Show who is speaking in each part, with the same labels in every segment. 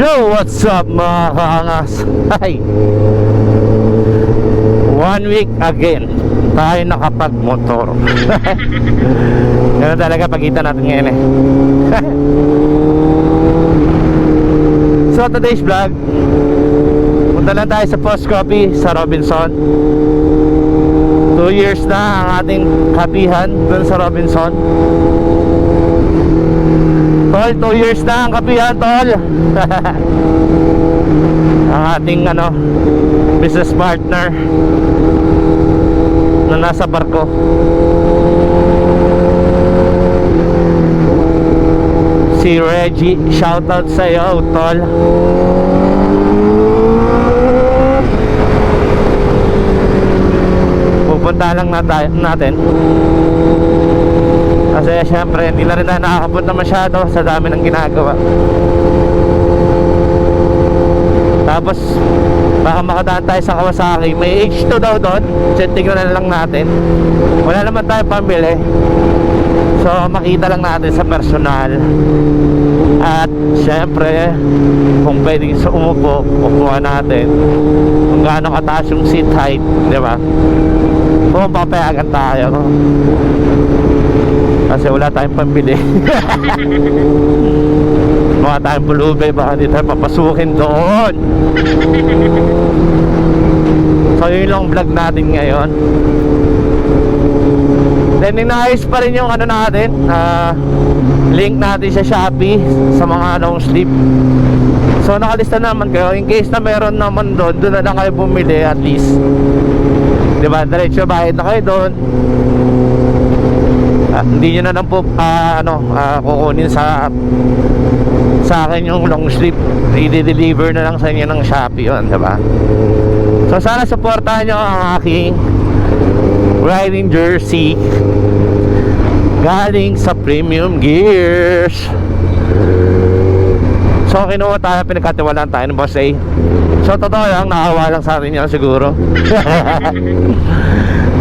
Speaker 1: Yo, what's up mga kaangas? Hi! One week again tayo nakapag-motor Ganun talaga pagkita natin ngayon eh So today's vlog Punta lang tayo sa post copy sa Robinson Two years na ang ating kapihan dun sa Robinson Tol, 2 years na ang kapihan, tol. ang ating ano, business partner na nasa barko. Si Reggie, shoutout sa iyo, tol. Pupunta lang natin. Kasi syempre hindi na rin na masyado sa dami ng ginagawa. Tapos baka makadaan tayo sa Kawasaki. May H2 daw doon. So tingnan na lang natin. Wala naman tayo pambili. So makita lang natin sa personal. At syempre Kung pwedeng sa umupo Kukuha natin. Kung gaano kataas yung seat height Di ba? Kung papayagan tayo kasi wala tayong pambili. Mga tayong pulube Baka di tayo papasukin doon. So yun lang vlog natin ngayon. Then inaayos pa rin yung ano natin ah, Link natin sa Shopee Sa mga long sleeve So nakalista naman kayo. In case na meron naman doon Doon na lang kayo bumili at least. Diba? Diretso bayad na kayo doon Hindi nyo na lang po ah, ano, ah, kukunin sa sa akin yung long sleeve. I-deliver na lang sa inyo ng Shopee yun, diba? So sana supportahan nyo ang aking riding jersey galing sa Premium Gears. So kinuha tayo, pinagkatiwalaan tayo ng boss A. So totoo lang, nakawa lang sa atin yan siguro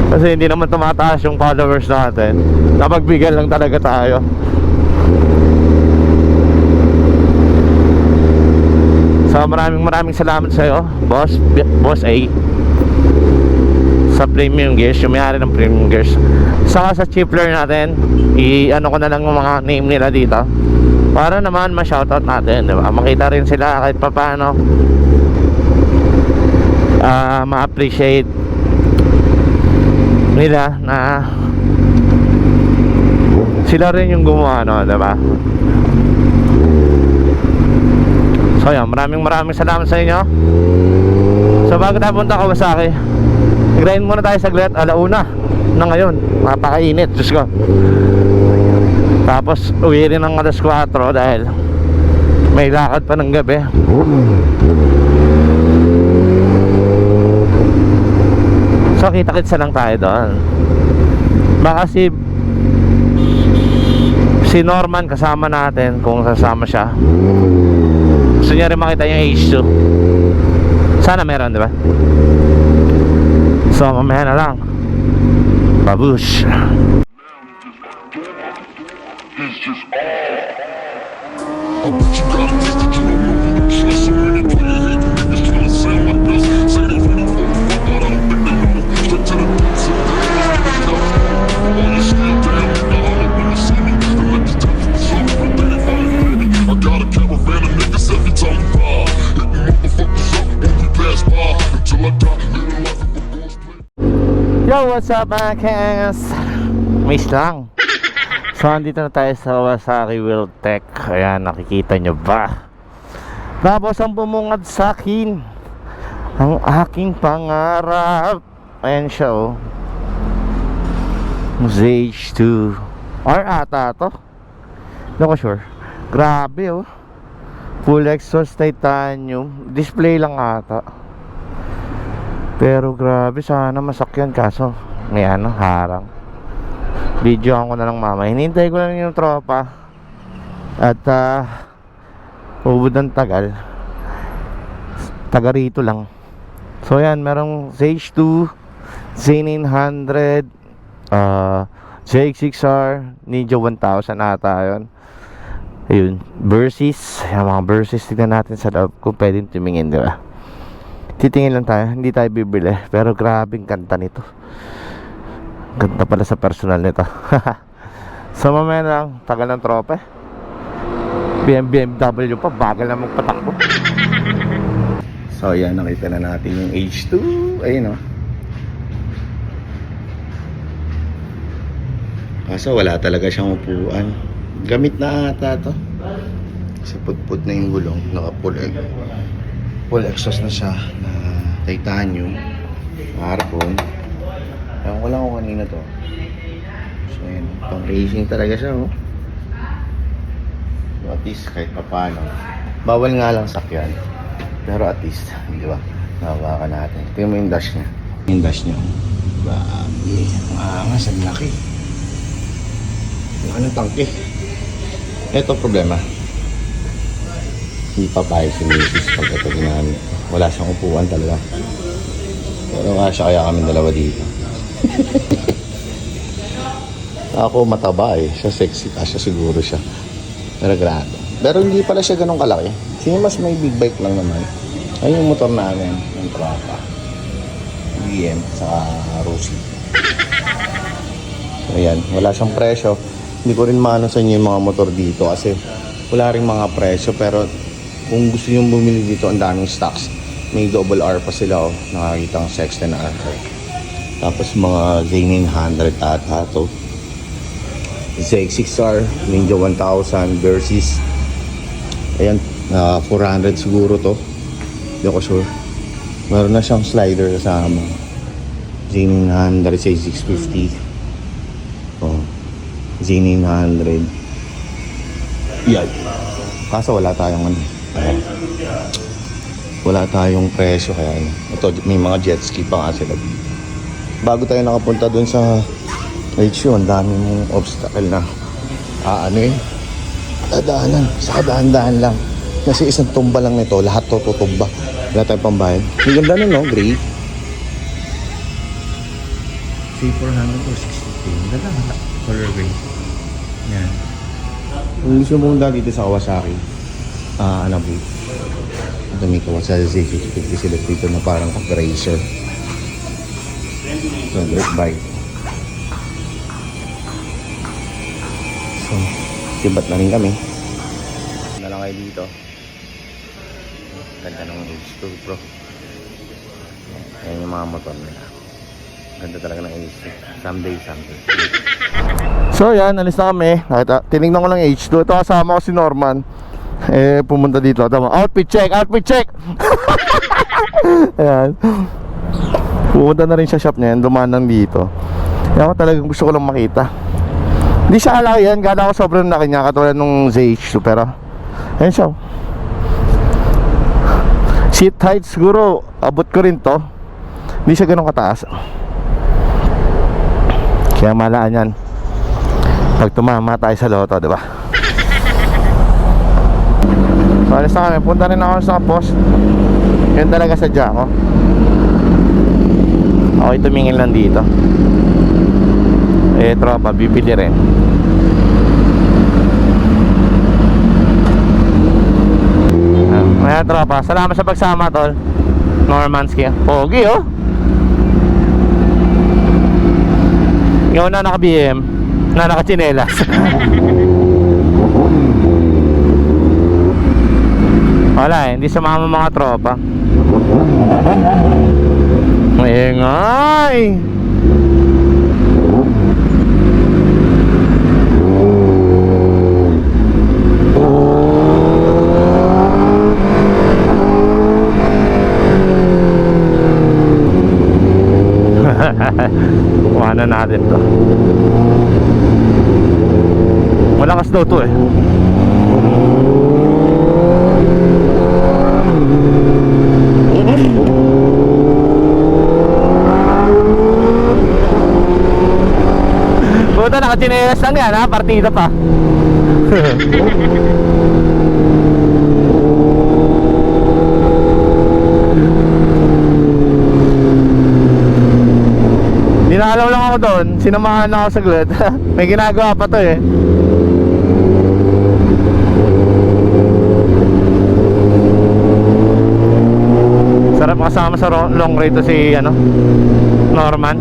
Speaker 1: Kasi hindi naman tumataas yung followers natin Napagbigyan lang talaga tayo So maraming maraming salamat sa iyo, Boss Boss A sa Premium Gears, yung may-ari ng Premium Gears. Saka sa chipler natin, i-ano ko na lang yung mga name nila dito. Para naman ma-shoutout natin, di ba? Makita rin sila kahit papaano. Ah, ma-appreciate nila na sila rin yung gumawa, no, di ba? So yan, maraming maraming salamat sa inyo. So bago tayo punta Kawasaki, grind muna tayo saglit, alauna na ngayon, napakainit, Diyos ko. Tapos uwi rin ng alas 4 dahil may lakad pa ng gabi. So kita-kitsa lang tayo doon. Baka si si Norman kasama natin kung sasama siya. Gusto niya rin makita yung H2. Sana meron, di ba? So mamaya na lang. Babush. Yo, what's up mga kangas? Miss lang. So, andito na tayo sa Kawasaki World Tech. Ayan, nakikita nyo ba? Tapos ang bumungad sa akin, ang aking pangarap. Ayan siya, oh. Zage 2. R ata to. Hindi ko sure. Grabe, oh. Full exhaust titanium. Display lang ata. Pero grabe, sana masakyan kaso may ano, harang. Video ko na lang mama. Hinintay ko lang yung tropa. At ah ubod ng tagal. Taga rito lang. So yan, merong Sage 2, Z900, uh, JX6R, Ninja 1000 ata yun.
Speaker 2: Ayun, Versys. Yung mga Versys, tignan natin sa loob kung pwedeng tumingin, di ba? Titingin lang tayo, hindi tayo bibili. Pero grabing kanta nito. Ganda pala sa personal nito. so mamaya na lang, tagal ng trope. BMW pa, bagal na magpatakbo. so yan, nakita na natin yung H2. Ayun o. Kaso wala talaga siyang upuan. Gamit na ata to. Kasi putput na yung gulong. Naka full, exhaust na siya na titanium. Carbon. Ewan ko lang kung kanina to. So yun, pang racing talaga siya oh. So, at least kahit papano. Bawal nga lang sakyan. Pero at least, di ba? Nahawakan natin. Tingnan mo yung dash niya. Yung dash niya. Grabe. Ang angas, ang laki. Ang ng tangke. Ito problema. Hindi pa pahay si Mrs. pag ito ginamit. Wala siyang upuan talaga. Pero nga siya kaya kami dalawa dito. Ako mataba eh. Siya sexy. Kasya siguro siya. Pero grado. Pero hindi pala siya ganun kalaki. Sino mas may big bike lang naman. Ayun yung motor namin. Yung tropa. BM sa Rusi. So. Wala siyang presyo. Hindi ko rin maano sa inyo yung mga motor dito kasi wala rin mga presyo pero kung gusto nyo bumili dito ang daming stocks. May double R pa sila oh. Nakakita ang Sexton R. Tapos mga Z900 ata to. ZX6R Ninja 1000 Versys ayan na 400 siguro to. Hindi ako sure. Meron na siyang slider kasama Z900 Z650 oh Z900 yan kaso wala tayong ano. Wala tayong presyo kaya ano. ito may mga jet ski pa nga sila bago tayo nakapunta dun sa HU ang dami mong obstacle na ah, ano eh. Dadaanan sa dahan-dahan lang. Kasi isang tumba lang nito lahat to tutumba wala tayong pambayad. Ang ganda nun no? Gray? Say 400 or 60 ang ganda color gray. Yan. Kung gusto mo punta dito sa Kawasaki ah ano ba ito may Kawasaki Z650 sila dito na parang racer so great bike So, tibat na rin kami. Na lang kayo dito. Ganda ng H2 Pro. Ayan yung mga motor nila. Ganda talaga ng H2. Someday, someday. So yan, alis na kami. Nakita, tinignan ko lang yung H2. Ito kasama ko si Norman. Eh, pumunta dito. Tama, outfit check, outfit check! Ayan. Pumunta na rin sa shop niya. yan, Dumaan lang dito. Kaya ako talagang gusto ko lang makita. Hindi siya kalaki yan. Gala ko sobrang laki niya. Katulad nung ZH2. Pero, ayun siya. oh. Seat height siguro, abot ko rin to. Hindi siya ganun kataas. Kaya malaan yan. Pag tumama tayo sa loto, di ba? So, alis na kami. Punta rin ako sa post. Yun talaga sadya ko. Okay, tumingin lang dito. Eh, tropa, bibili rin. Ayan, tropa. Salamat sa pagsama, tol. Normanski. Pogi, oh. Ikaw na naka-BM. Na naka-chinelas. Wala eh, hindi sumama mga tropa. Maingay! Kuhanan natin to. Malakas daw to eh. Puta, nakachinelas lang yan ha, partida pa. Dinalaw lang ako doon, sinamahan ako saglit. May ginagawa pa to eh.
Speaker 1: Kasama sa long ride to si ano Norman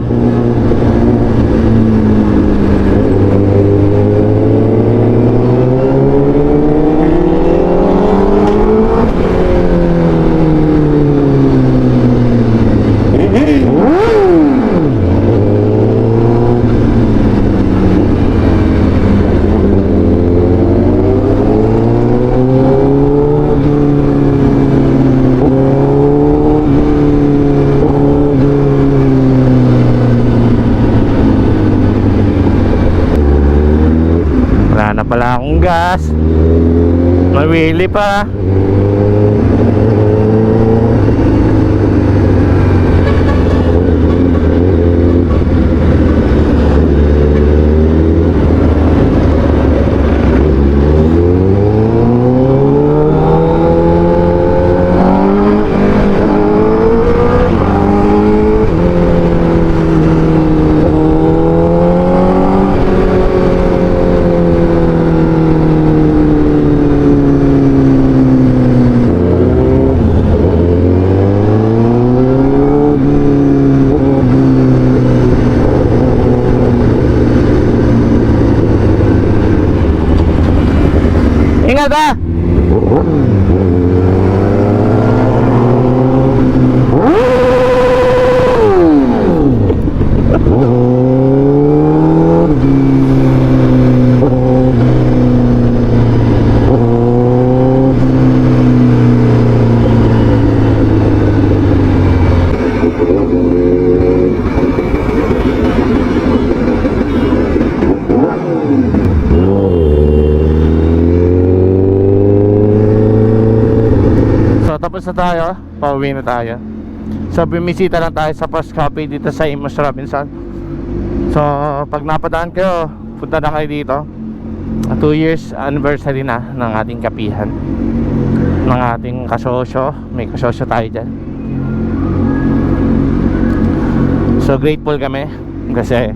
Speaker 1: Wala na pala akong gas Pa Ingat ah! So tapos na tayo, pauwi na tayo. So bumisita lang tayo sa post copy dito sa Amos Robinson. So pag napadaan kayo, punta na kayo dito. 2 years anniversary na ng ating kapihan. Ng ating kasosyo. May kasosyo tayo dyan. So grateful kami kasi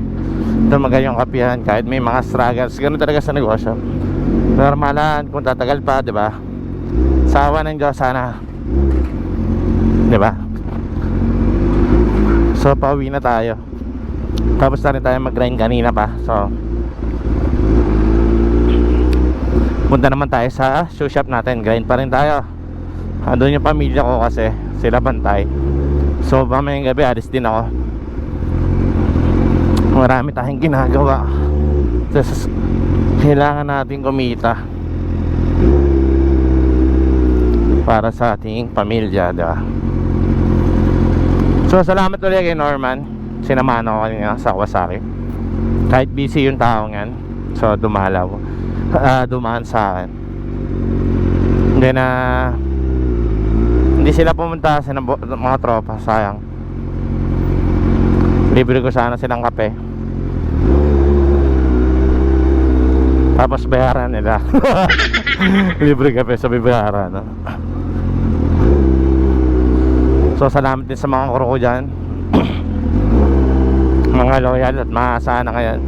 Speaker 1: tumagal yung kapihan kahit may mga struggles. Ganun talaga sa negosyo. Normalan kung tatagal pa, di ba? Sa awa ng Diyos sana. Di ba? So pauwi na tayo. Tapos na rin tayo mag-grind kanina pa. So Punta naman tayo sa shoe shop natin. Grind pa rin tayo. Andun yung pamilya ko kasi sila bantay. So mamayang gabi alis din ako. Marami tayong ginagawa. Tapos kailangan natin kumita para sa ating pamilya, di ba? So, salamat ulit kay Norman. Sinamahan ako kanina sa Kawasaki. Kahit busy yung tao yan. So, dumalaw. Ah, dumaan sa akin. Hindi na... Hindi sila pumunta sa mga tropa. Sayang. Libre ko sana silang kape. Tapos bayaran nila. Libre kape sa bayaran. No? So salamat din sa mga kuro ko dyan. Mga loyal at maasahan na ngayon.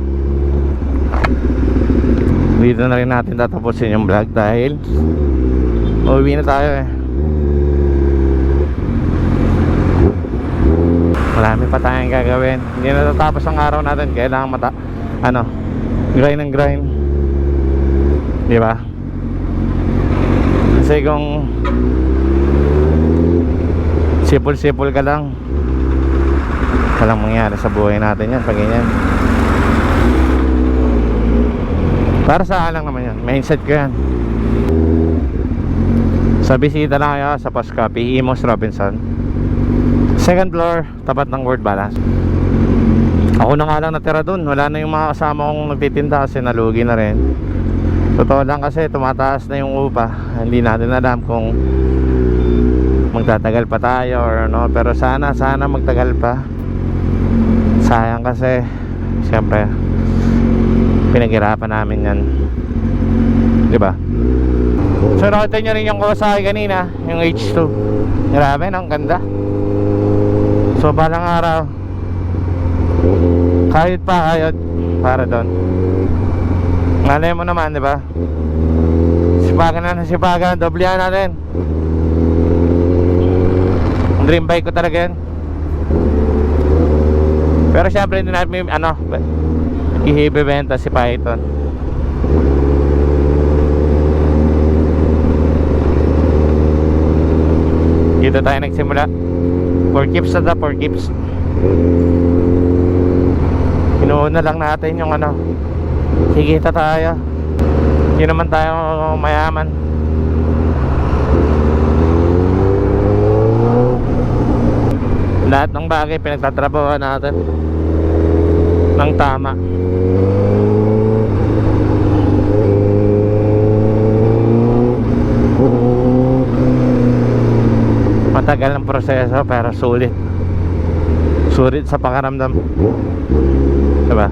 Speaker 1: Dito na rin natin tatapusin yung vlog dahil Uuwi na tayo eh. Marami pa tayong gagawin. Hindi na tatapos ang araw natin. Kailangan mata Ano Grind and grind. Di ba? Kasi kung sipol-sipol ka lang. Walang mangyari sa buhay natin yan pag ganyan. Para sa lang naman yan. Mindset ko yan. Sa bisita lang kayo sa Pascapi Imos Robinson. Second floor tapat ng World Balance. Ako na nga lang natira dun. Wala na yung mga kasama kong nagtitinda kasi nalugi na rin. Totoo lang kasi tumataas na yung upa. Hindi natin alam kung magtatagal pa tayo or ano pero sana sana magtagal pa. Sayang kasi siyempre pinaghirapan namin yan. Di ba? So nakita nyo rin yung Kawasaki kanina yung H2 grabe ang ganda. So balang araw kahit pa kayot para doon. Malay mo naman di ba? Sipagan na na sipagan. Doblehan natin Dream bike ko talaga yan. Pero syempre hindi namin ano, ihibibenta si Python. Dito tayo nagsimula. For keeps na ta, for keeps. Inuuna lang natin yung ano. Kikita tayo. Hindi naman tayo mayaman. Lahat ng bagay pinagtatrabaho natin ng tama. Matagal ang proseso pero sulit. Sulit sa pakaramdam. Diba?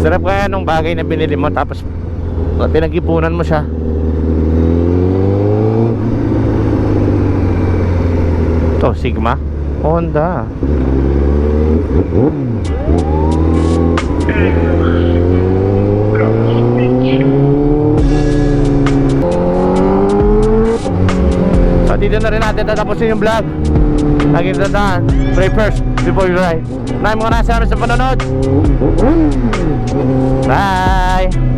Speaker 1: Sarap kaya nung bagay na binili mo tapos pinag-ipunan mo siya. To, Sigma? Honda. So dito na rin natin tatapusin yung vlog. Lagi tandaan, pray first before you ride. Maraming mga nasa sa panonood. Bye!